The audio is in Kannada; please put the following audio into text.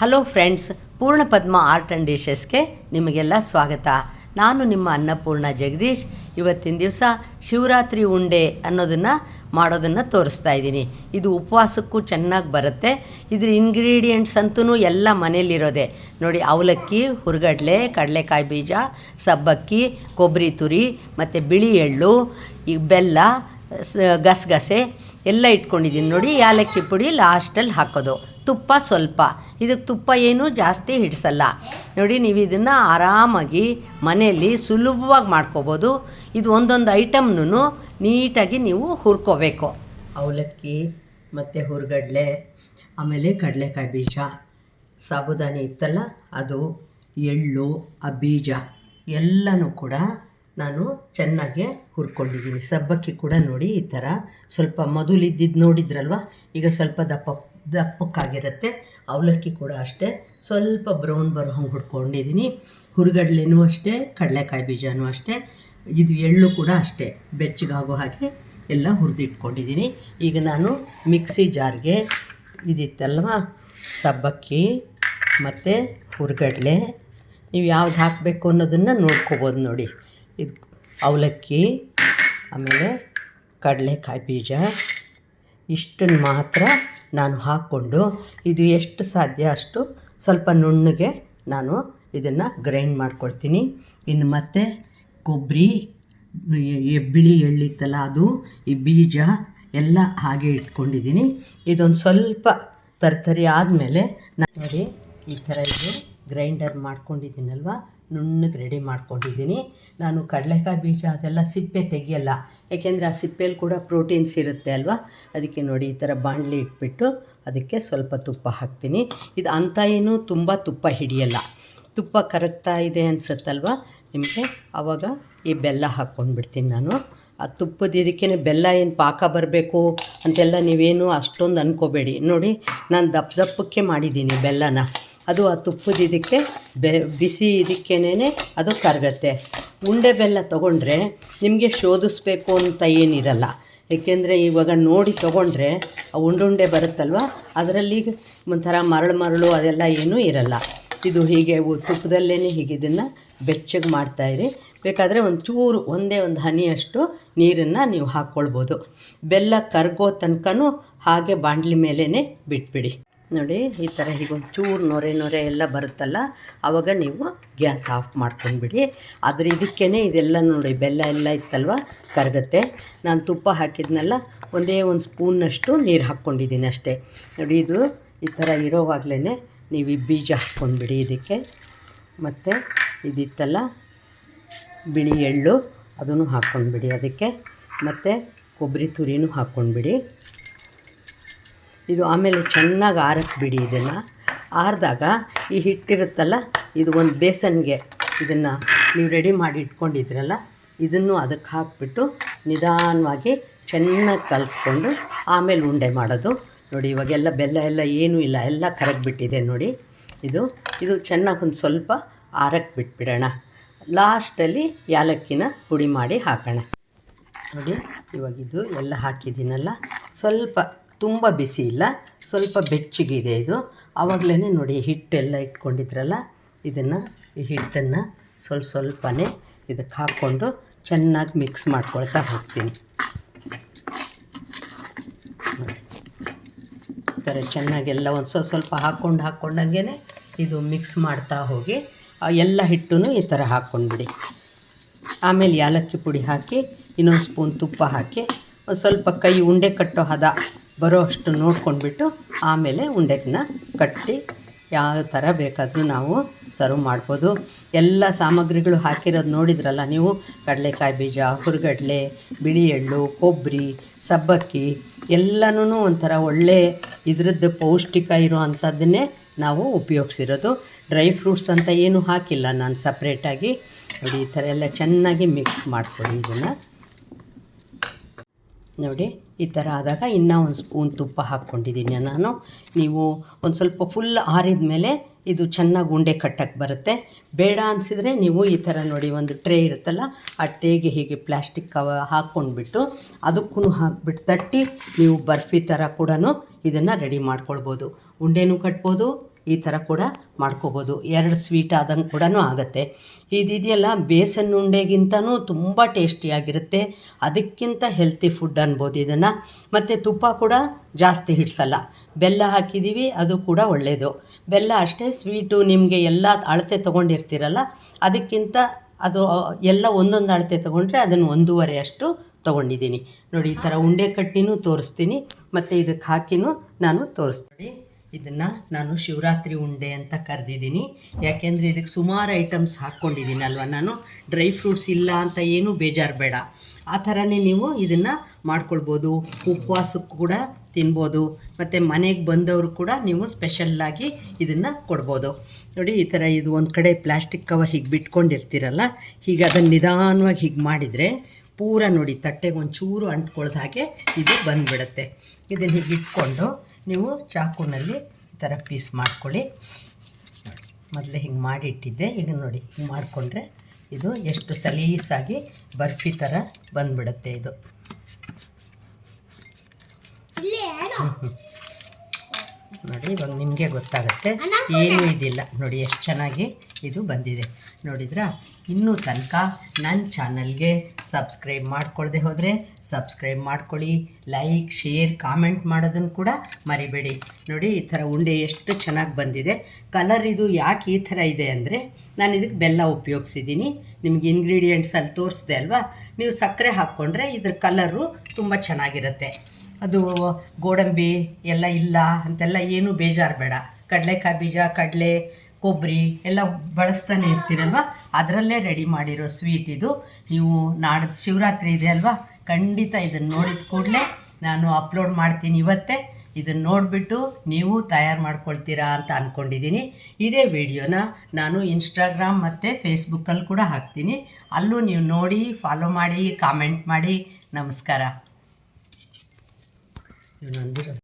ಹಲೋ ಫ್ರೆಂಡ್ಸ್ ಪೂರ್ಣ ಪದ್ಮ ಆರ್ಟ್ ಆ್ಯಂಡ್ ಡಿಶಸ್ಗೆ ನಿಮಗೆಲ್ಲ ಸ್ವಾಗತ. ನಾನು ನಿಮ್ಮ ಅನ್ನಪೂರ್ಣ ಜಗದೀಶ್. ಇವತ್ತಿನ ದಿವಸ ಶಿವರಾತ್ರಿ ಉಂಡೆ ಅನ್ನೋದನ್ನು ಮಾಡೋದನ್ನು ತೋರಿಸ್ತಾ ಇದ್ದೀನಿ. ಇದು ಉಪವಾಸಕ್ಕೂ ಚೆನ್ನಾಗಿ ಬರುತ್ತೆ. ಇದ್ರ ಇಂಗ್ರೀಡಿಯೆಂಟ್ಸ್ ಅಂತೂ ಎಲ್ಲ ಮನೇಲಿರೋದೆ ನೋಡಿ, ಅವಲಕ್ಕಿ, ಹುರ್ಗಡ್ಲೆ, ಕಡಲೆಕಾಯಿ ಬೀಜ, ಸಬ್ಬಕ್ಕಿ, ಕೊಬ್ಬರಿ ತುರಿ, ಮತ್ತು ಬಿಳಿ ಎಳ್ಳು, ಈ ಬೆಲ್ಲ ಗಸಗಸೆ ಎಲ್ಲ ಇಟ್ಕೊಂಡಿದ್ದೀನಿ. ನೋಡಿ, ಯಾಲಕ್ಕಿ ಪುಡಿ ಲಾಸ್ಟಲ್ಲಿ ಹಾಕೋದು. ತುಪ್ಪ ಸ್ವಲ್ಪ. ಇದಕ್ಕೆ ತುಪ್ಪ ಏನೂ ಜಾಸ್ತಿ ಹಿಡಿಸಲ್ಲ. ನೋಡಿ, ನೀವು ಇದನ್ನು ಆರಾಮಾಗಿ ಮನೆಯಲ್ಲಿ ಸುಲಭವಾಗಿ ಮಾಡ್ಕೋಬೋದು. ಇದು ಒಂದೊಂದು ಐಟಮ್ನು ನೀಟಾಗಿ ನೀವು ಹುರ್ಕೋಬೇಕು. ಅವಲಕ್ಕಿ, ಮತ್ತು ಹುರ್ಗಡ್ಲೆ, ಆಮೇಲೆ ಕಡಲೆಕಾಯಿ ಬೀಜ, ಸಾಬುದಾನಿ ಇತ್ತಲ್ಲ, ಅದು ಎಳ್ಳು, ಆ ಬೀಜ ಎಲ್ಲನೂ ಕೂಡ ನಾನು ಚೆನ್ನಾಗಿ ಹುರ್ಕೊಂಡಿದ್ದೀನಿ. ಸಬ್ಬಕ್ಕಿ ಕೂಡ ನೋಡಿ ಈ ಥರ ಸ್ವಲ್ಪ ಮೊದಲಿದ್ದಿದ್ದು ನೋಡಿದ್ರಲ್ವ? ಈಗ ಸ್ವಲ್ಪ ದಪ್ಪ ದಪ್ಪಕ್ಕಾಗಿರುತ್ತೆ. ಅವಲಕ್ಕಿ ಕೂಡ ಅಷ್ಟೇ. ಸ್ವಲ್ಪ ಬ್ರೌನ್ ಬರೋ ಹಂಗೆ ಹುಡ್ಕೊಂಡಿದ್ದೀನಿ ಹುರ್ಗಡ್ಲೆನೂ ಅಷ್ಟೇ, ಕಡಲೆಕಾಯಿ ಬೀಜನೂ ಅಷ್ಟೇ. ಇದು ಎಳ್ಳು ಕೂಡ ಅಷ್ಟೇ. ಬೆಚ್ಚಗಾಗೋ ಹಾಗೆ ಎಲ್ಲ ಹುರಿದಿಟ್ಕೊಂಡಿದ್ದೀನಿ ಈಗ ನಾನು ಮಿಕ್ಸಿ ಜಾರ್ಗೆ ಇದಿತ್ತಲ್ವ? ಸಬ್ಬಕ್ಕಿ ಮತ್ತು ಹುರಿಗಡ್ಲೆ. ನೀವು ಯಾವ್ದು ಹಾಕಬೇಕು ಅನ್ನೋದನ್ನು ನೋಡ್ಕೋಬೋದು ನೋಡಿ. ಇದು ಅವಲಕ್ಕಿ, ಆಮೇಲೆ ಕಡಲೆಕಾಯಿ ಬೀಜ. ಇಷ್ಟನ್ನು ಮಾತ್ರ ನಾನು ಹಾಕ್ಕೊಂಡು ಇದು ಎಷ್ಟು ಸಾಧ್ಯ ಅಷ್ಟು ಸ್ವಲ್ಪ ನುಣ್ಣಗೆ ನಾನು ಇದನ್ನು ಗ್ರೈಂಡ್ ಮಾಡ್ಕೊಳ್ತೀನಿ. ಇನ್ನು ಮತ್ತೆ ಕೊಬ್ಬರಿ ಬಿಳಿ ಎಳ್ಳಿತ್ತಲ್ಲ ಅದು, ಈ ಬೀಜ ಎಲ್ಲ ಹಾಗೆ ಇಟ್ಕೊಂಡಿದ್ದೀನಿ. ಇದೊಂದು ಸ್ವಲ್ಪ ತರತರಿ ಆದಮೇಲೆ ನೋಡಿ ಈ ಥರ ಇದು ಗ್ರೈಂಡರ್ ಮಾಡ್ಕೊಂಡಿದ್ದೀನಲ್ವ? ನುಣ್ಣಗೆ ರೆಡಿ ಮಾಡ್ಕೊಂಡಿದ್ದೀನಿ. ನಾನು ಕಡಲೆಕಾಯಿ ಬೀಜ ಅದೆಲ್ಲ ಸಿಪ್ಪೆ ತೆಗಿಯಲ್ಲ. ಏಕೆಂದರೆ ಆ ಸಿಪ್ಪೆಯಲ್ಲಿ ಕೂಡ ಪ್ರೋಟೀನ್ಸ್ ಇರುತ್ತೆ ಅಲ್ವಾ? ಅದಕ್ಕೆ ನೋಡಿ ಈ ಥರ ಬಾಣಲಿ ಇಟ್ಬಿಟ್ಟು ಅದಕ್ಕೆ ಸ್ವಲ್ಪ ತುಪ್ಪ ಹಾಕ್ತೀನಿ. ಇದು ಅಂಥ ಏನು ತುಂಬ ತುಪ್ಪ ಹಿಡಿಯಲ್ಲ. ತುಪ್ಪ ಕರಗ್ತಾ ಇದೆ ಅನಿಸುತ್ತಲ್ವ? ನಿಮಗೆ ಆವಾಗ ಈ ಬೆಲ್ಲ ಹಾಕ್ಕೊಂಡ್ಬಿಡ್ತೀನಿ ನಾನು. ಆ ತುಪ್ಪದ ಇದಕ್ಕೇ ಬೆಲ್ಲ ಏನು ಪಾಕ ಬರಬೇಕು ಅಂತೆಲ್ಲ ನೀವೇನು ಅಷ್ಟೊಂದು ಅಂದ್ಕೋಬೇಡಿ ನೋಡಿ, ನಾನು ದಪ್ಪ ದಪ್ಪಕ್ಕೆ ಮಾಡಿದ್ದೀನಿ ಬೆಲ್ಲನ. ಅದು ಆ ತುಪ್ಪದ ಇದಕ್ಕೆ ಬೆ, ಬಿಸಿ ಇದಕ್ಕೇನೆ ಅದು ಕರಗತ್ತೆ. ಉಂಡೆ ಬೆಲ್ಲ ತೊಗೊಂಡ್ರೆ ನಿಮಗೆ ಶೋಧಿಸ್ಬೇಕು ಅಂತ ಏನಿರಲ್ಲ. ಏಕೆಂದರೆ ಇವಾಗ ನೋಡಿ ತೊಗೊಂಡ್ರೆ ಆ ಉಂಡುಂಡೆ ಬರುತ್ತಲ್ವ, ಅದರಲ್ಲಿ ಒಂಥರ ಮರಳು ಮರಳು ಅದೆಲ್ಲ ಏನೂ ಇರಲ್ಲ. ಇದು ಹೀಗೆ ತುಪ್ಪದಲ್ಲೇ ಹೀಗೆ ಇದನ್ನು ಬೆಚ್ಚಗೆ ಮಾಡ್ತಾಯಿರಿ ಬೇಕಾದರೆ ಒಂದು ಚೂರು ಒಂದೇ ಒಂದು ಹನಿಯಷ್ಟು ನೀರನ್ನು ನೀವು ಹಾಕ್ಕೊಳ್ಬೋದು. ಬೆಲ್ಲ ಕರ್ಗೋ ತನಕನೂ ಹಾಗೆ ಬಾಂಡ್ಲಿ ಮೇಲೇ ಬಿಟ್ಬಿಡಿ. ನೋಡಿ, ಈ ಥರ ಹೀಗೊಂದು ಚೂರು ನೊರೆ ನೊರೆ ಎಲ್ಲ ಬರುತ್ತಲ್ಲ ಆವಾಗ ನೀವು ಗ್ಯಾಸ್ ಆಫ್ ಮಾಡ್ಕೊಂಡ್ಬಿಡಿ. ಆದರೆ ಇದಕ್ಕೇ ಇದೆಲ್ಲ ನೋಡಿ, ಬೆಲ್ಲ ಎಲ್ಲ ಇತ್ತಲ್ವ, ಕರಗುತ್ತೆ. ನಾನು ತುಪ್ಪ ಹಾಕಿದ್ನಲ್ಲ, ಒಂದೇ ಒಂದು ಸ್ಪೂನ್ನಷ್ಟು ನೀರು ಹಾಕ್ಕೊಂಡಿದ್ದೀನಿ ಅಷ್ಟೇ. ನೋಡಿ, ಇದು ಈ ಥರ ಇರೋವಾಗಲೇ ನೀವು ಈ ಬೀಜ ಹಾಕ್ಕೊಂಡ್ಬಿಡಿ ಇದಕ್ಕೆ. ಮತ್ತು ಇದಿತ್ತಲ್ಲ, ಬಿಳಿ ಎಳ್ಳು, ಅದನ್ನು ಹಾಕ್ಕೊಂಡ್ಬಿಡಿ ಅದಕ್ಕೆ. ಮತ್ತು ಕೊಬ್ಬರಿ ತುರಿನೂ ಹಾಕ್ಕೊಂಡ್ಬಿಡಿ. ಇದು ಆಮೇಲೆ ಚೆನ್ನಾಗಿ ಆರಕ್ಕೆ ಬಿಡಿ ಇದನ್ನು. ಆರಿದಾಗ ಈ ಹಿಟ್ಟಿರುತ್ತಲ್ಲ, ಇದು ಒಂದು ಬೇಸನ್ಗೆ ಇದನ್ನು ನೀವು ರೆಡಿ ಮಾಡಿ ಇಟ್ಕೊಂಡಿದ್ರಲ್ಲ, ಇದನ್ನು ಅದಕ್ಕೆ ಹಾಕ್ಬಿಟ್ಟು ನಿಧಾನವಾಗಿ ಚೆನ್ನಾಗಿ ಕಲಿಸ್ಕೊಂಡು ಆಮೇಲೆ ಉಂಡೆ ಮಾಡೋದು. ನೋಡಿ, ಇವಾಗೆಲ್ಲ ಬೆಲ್ಲ ಎಲ್ಲ ಏನೂ ಇಲ್ಲ, ಎಲ್ಲ ಕರಗಿಬಿಟ್ಟಿದೆ ನೋಡಿ. ಇದು ಇದು ಚೆನ್ನಾಗಿ ಒಂದು ಸ್ವಲ್ಪ ಆರಕ್ಕೆ ಬಿಟ್ಬಿಡೋಣ. ಲಾಸ್ಟಲ್ಲಿ ಯಾಲಕ್ಕಿನ ಪುಡಿ ಮಾಡಿ ಹಾಕೋಣ. ನೋಡಿ ಇವಾಗಿದು ಎಲ್ಲ ಹಾಕಿದ್ದೀನಲ್ಲ, ಸ್ವಲ್ಪ ತುಂಬ ಬಿಸಿ ಇಲ್ಲ. ಸ್ವಲ್ಪ ಬೆಚ್ಚಗಿದೆ ಇದು ಆವಾಗಲೇ ನೋಡಿ ಹಿಟ್ಟೆಲ್ಲ ಇಟ್ಕೊಂಡಿದ್ರಲ್ಲ, ಇದನ್ನು ಈ ಹಿಟ್ಟನ್ನು ಸ್ವಲ್ಪ ಸ್ವಲ್ಪನೇ ಇದಕ್ಕೆ ಹಾಕ್ಕೊಂಡು ಚೆನ್ನಾಗಿ ಮಿಕ್ಸ್ ಮಾಡ್ಕೊಳ್ತಾ ಹೋಗ್ತೀನಿ. ಈ ಥರ ಚೆನ್ನಾಗೆಲ್ಲ ಒಂದು ಸ್ವಲ್ಪ ಸ್ವಲ್ಪ ಹಾಕ್ಕೊಂಡು ಹಾಕ್ಕೊಂಡಂಗೆ ಇದು ಮಿಕ್ಸ್ ಮಾಡ್ತಾ ಹೋಗಿ ಎಲ್ಲ ಹಿಟ್ಟು ಈ ಥರ ಹಾಕ್ಕೊಂಡ್ಬಿಡಿ. ಆಮೇಲೆ ಯಾಲಕ್ಕಿ ಪುಡಿ ಹಾಕಿ, ಇನ್ನೊಂದು ಸ್ಪೂನ್ ತುಪ್ಪ ಹಾಕಿ, ಒಂದು ಸ್ವಲ್ಪ ಕೈ ಉಂಡೆ ಕಟ್ಟೋ ಹದ ಬರೋ ಅಷ್ಟು ನೋಡ್ಕೊಂಡ್ಬಿಟ್ಟು ಆಮೇಲೆ ಉಂಡೆಗನ್ನ ಕಟ್ಟಿ ಯಾವ ಥರ ಬೇಕಾದರೂ ನಾವು ಸರ್ವ್ ಮಾಡ್ಬೋದು. ಎಲ್ಲ ಸಾಮಗ್ರಿಗಳು ಹಾಕಿರೋದು ನೋಡಿದ್ರಲ್ಲ ನೀವು? ಕಡಲೆಕಾಯಿ ಬೀಜ, ಹುರ್ಗಡ್ಲೆ ಬಿಳಿ ಎಳ್ಳು ಕೊಬ್ಬರಿ ಸಬ್ಬಕ್ಕಿ ಎಲ್ಲನೂ ಒಂಥರ ಒಳ್ಳೆ ಇದ್ರದ್ದು ಪೌಷ್ಟಿಕ ಇರೋ ಅಂಥದ್ದನ್ನೇ ನಾವು ಉಪಯೋಗಿಸಿರೋದು. ಡ್ರೈ ಫ್ರೂಟ್ಸ್ ಅಂತ ಏನೂ ಹಾಕಿಲ್ಲ ನಾನು ಸಪ್ರೇಟಾಗಿ ನೋಡಿ ಈ ಥರ ಎಲ್ಲ ಚೆನ್ನಾಗಿ ಮಿಕ್ಸ್ ಮಾಡ್ಕೊಳ್ಳಿ ಇದನ್ನು. ನೋಡಿ, ಈ ಥರ ಆದಾಗ ಇನ್ನೂ ಒಂದು ಸ್ಪೂನ್ ತುಪ್ಪ ಹಾಕ್ಕೊಂಡಿದ್ದೀನಿ ನಾನು. ನೀವು ಒಂದು ಸ್ವಲ್ಪ ಫುಲ್ ಆರಿದ ಮೇಲೆ ಇದು ಚೆನ್ನಾಗಿ ಉಂಡೆ ಕಟ್ಟಕ್ಕೆ ಬರುತ್ತೆ. ಬೇಡ ಅನಿಸಿದರೆ ನೀವು ಈ ಥರ ನೋಡಿ, ಒಂದು ಟ್ರೇ ಇರುತ್ತಲ್ಲ, ಆ ಟ್ರೇಗೆ ಹೀಗೆ ಪ್ಲಾಸ್ಟಿಕ್ ಕವ ಹಾಕ್ಕೊಂಡ್ಬಿಟ್ಟು ಅದಕ್ಕೂ ಹಾಕ್ಬಿಟ್ಟು ತಟ್ಟಿ ನೀವು ಬರ್ಫಿ ಥರ ಕೂಡ ಇದನ್ನು ರೆಡಿ ಮಾಡ್ಕೊಳ್ಬೋದು. ಉಂಡೆನೂ ಕಟ್ಬೋದು ಈ ಥರ ಕೂಡ ಮಾಡ್ಕೋಬೋದು. ಎರಡು ಸ್ವೀಟ್ ಆದಂಗೆ ಕೂಡ ಆಗುತ್ತೆ. ಇದಿದೆಯಲ್ಲ ಬೇಸನ್ ಉಂಡೆಗಿಂತನೂ ತುಂಬ ಟೇಸ್ಟಿಯಾಗಿರುತ್ತೆ ಅದಕ್ಕಿಂತ ಹೆಲ್ತಿ ಫುಡ್ ಅನ್ಬೋದು ಇದನ್ನು. ಮತ್ತು ತುಪ್ಪ ಕೂಡ ಜಾಸ್ತಿ ಹಿಡಿಸಲ್ಲ. ಬೆಲ್ಲ ಹಾಕಿದ್ದೀವಿ ಅದು ಕೂಡ ಒಳ್ಳೆಯದು ಬೆಲ್ಲ ಅಷ್ಟೇ ಸ್ವೀಟು ನಿಮಗೆ ಎಲ್ಲ ಅಳತೆ ತೊಗೊಂಡಿರ್ತೀರಲ್ಲ, ಅದಕ್ಕಿಂತ ಅದು ಎಲ್ಲ ಒಂದೊಂದು ಅಳತೆ ತೊಗೊಂಡ್ರೆ ಅದನ್ನು ಒಂದೂವರೆ ಅಷ್ಟು ತೊಗೊಂಡಿದ್ದೀನಿ. ನೋಡಿ, ಈ ಥರ ಉಂಡೆ ಕಟ್ಟಿನೂ ತೋರಿಸ್ತೀನಿ. ಮತ್ತು ಇದಕ್ಕೆ ಹಾಕಿನೂ ನಾನು ತೋರಿಸ್ತೀನಿ. ಇದನ್ನು ನಾನು ಶಿವರಾತ್ರಿ ಉಂಡೆ ಅಂತ ಕರೆದಿದ್ದೀನಿ. ಯಾಕೆಂದರೆ ಇದಕ್ಕೆ ಸುಮಾರು ಐಟಮ್ಸ್ ಹಾಕ್ಕೊಂಡಿದ್ದೀನಲ್ವ ನಾನು? ಡ್ರೈ ಫ್ರೂಟ್ಸ್ ಇಲ್ಲ ಅಂತ ಏನೂ ಬೇಜಾರು ಬೇಡ. ಆ ಥರನೇ ನೀವು ಇದನ್ನು ಮಾಡ್ಕೊಳ್ಬೋದು. ಉಪವಾಸಕ್ಕೂ ಕೂಡ ತಿನ್ಬೋದು. ಮತ್ತು ಮನೆಗೆ ಬಂದವರು ಕೂಡ ನೀವು ಸ್ಪೆಷಲ್ಲಾಗಿ ಇದನ್ನು ಕೊಡ್ಬೋದು. ನೋಡಿ, ಈ ಥರ ಇದು ಒಂದು ಕಡೆ ಪ್ಲಾಸ್ಟಿಕ್ ಕವರ್ ಹೀಗೆ ಬಿಟ್ಕೊಂಡಿರ್ತೀರಲ್ಲ, ಹೀಗೆ ಅದನ್ನು ನಿಧಾನವಾಗಿ ಹೀಗೆ ಮಾಡಿದರೆ ಪೂರ ನೋಡಿ ತಟ್ಟೆಗೆ ಒಂಚೂರು ಅಂಟ್ಕೊಳ್ದ ಹಾಗೆ ಇದು ಬಂದುಬಿಡುತ್ತೆ. ಇದನ್ನು ಹೀಗೆ ಇಟ್ಕೊಂಡು ನೀವು ಚಾಕುನಲ್ಲಿ ಈ ಥರ ಪೀಸ್ ಮಾಡ್ಕೊಳ್ಳಿ. ಮೊದಲೇ ಹಿಂಗೆ ಮಾಡಿಟ್ಟಿದ್ದೆ. ಈಗ ನೋಡಿ ಹಿಂಗೆ ಮಾಡಿಕೊಂಡ್ರೆ ಇದು ಎಷ್ಟು ಸಲೀಸಾಗಿ ಬರ್ಫಿ ಥರ ಬಂದ್ಬಿಡುತ್ತೆ ಇದು. ನೋಡಿ ಇವಾಗ ನಿಮಗೆ ಗೊತ್ತಾಗುತ್ತೆ. ಏನೂ ಇದಿಲ್ಲ. ನೋಡಿ ಎಷ್ಟು ಚೆನ್ನಾಗಿ ಇದು ಬಂದಿದೆ. ನೋಡಿದ್ರಾ? ಇನ್ನೂ ತನಕ ನನ್ನ ಚಾನಲ್ಗೆ ಸಬ್ಸ್ಕ್ರೈಬ್ ಮಾಡ್ಕೊಳ್ಳದೆ ಹೋದರೆ ಸಬ್ಸ್ಕ್ರೈಬ್ ಮಾಡ್ಕೊಳ್ಳಿ ಲೈಕ್ ಶೇರ್ ಕಾಮೆಂಟ್ ಮಾಡೋದನ್ನು ಕೂಡ ಮರಿಬೇಡಿ. ನೋಡಿ ಈ ಥರ ಉಂಡೆ ಎಷ್ಟು ಚೆನ್ನಾಗಿ ಬಂದಿದೆ. ಕಲರ್ ಇದು ಯಾಕೆ ಈ ಥರ ಇದೆ ಅಂದರೆ ನಾನು ಇದಕ್ಕೆ ಬೆಲ್ಲ ಉಪಯೋಗಿಸಿದ್ದೀನಿ. ನಿಮಗೆ ಇಂಗ್ರೀಡಿಯೆಂಟ್ಸಲ್ಲಿ ತೋರಿಸ್ದೆ ಅಲ್ವಾ? ನೀವು ಸಕ್ಕರೆ ಹಾಕ್ಕೊಂಡ್ರೆ ಇದ್ರ ಕಲರು ತುಂಬ ಚೆನ್ನಾಗಿರುತ್ತೆ. ಅದು ಗೋಡಂಬಿ ಎಲ್ಲ ಇಲ್ಲ ಅಂತೆಲ್ಲ ಏನೂ ಬೇಜಾರು ಬೇಡ. ಕಡಲೆಕಾಯಿ ಬೀಜ, ಕಡಲೆ ಕೊಬ್ಬರಿ ಎಲ್ಲ ಬಳಸ್ತಾನೆ ಇರ್ತೀರಲ್ವ? ಅದರಲ್ಲೇ ರೆಡಿ ಮಾಡಿರೋ ಸ್ವೀಟ್ ಇದು. ನೀವು ನಾಡ ಶಿವರಾತ್ರಿ ಇದೆ ಅಲ್ವಾ? ಖಂಡಿತ ಇದನ್ನು ನೋಡಿದ ಕೂಡಲೇ ನಾನು ಅಪ್ಲೋಡ್ ಮಾಡ್ತೀನಿ ಇವತ್ತೇ. ಇದನ್ನು ನೋಡಿಬಿಟ್ಟು ನೀವು ತಯಾರು ಮಾಡ್ಕೊಳ್ತೀರಾ ಅಂತ ಅಂದ್ಕೊಂಡಿದ್ದೀನಿ ಇದೇ ವಿಡಿಯೋನ ನಾನು ಇನ್ಸ್ಟಾಗ್ರಾಮ್ ಮತ್ತು ಫೇಸ್ಬುಕ್ಕಲ್ಲಿ ಕೂಡ ಹಾಕ್ತೀನಿ. ಅಲ್ಲೂ ನೀವು ನೋಡಿ ಫಾಲೋ ಮಾಡಿ ಕಾಮೆಂಟ್ ಮಾಡಿ. ನಮಸ್ಕಾರ. なんでしょう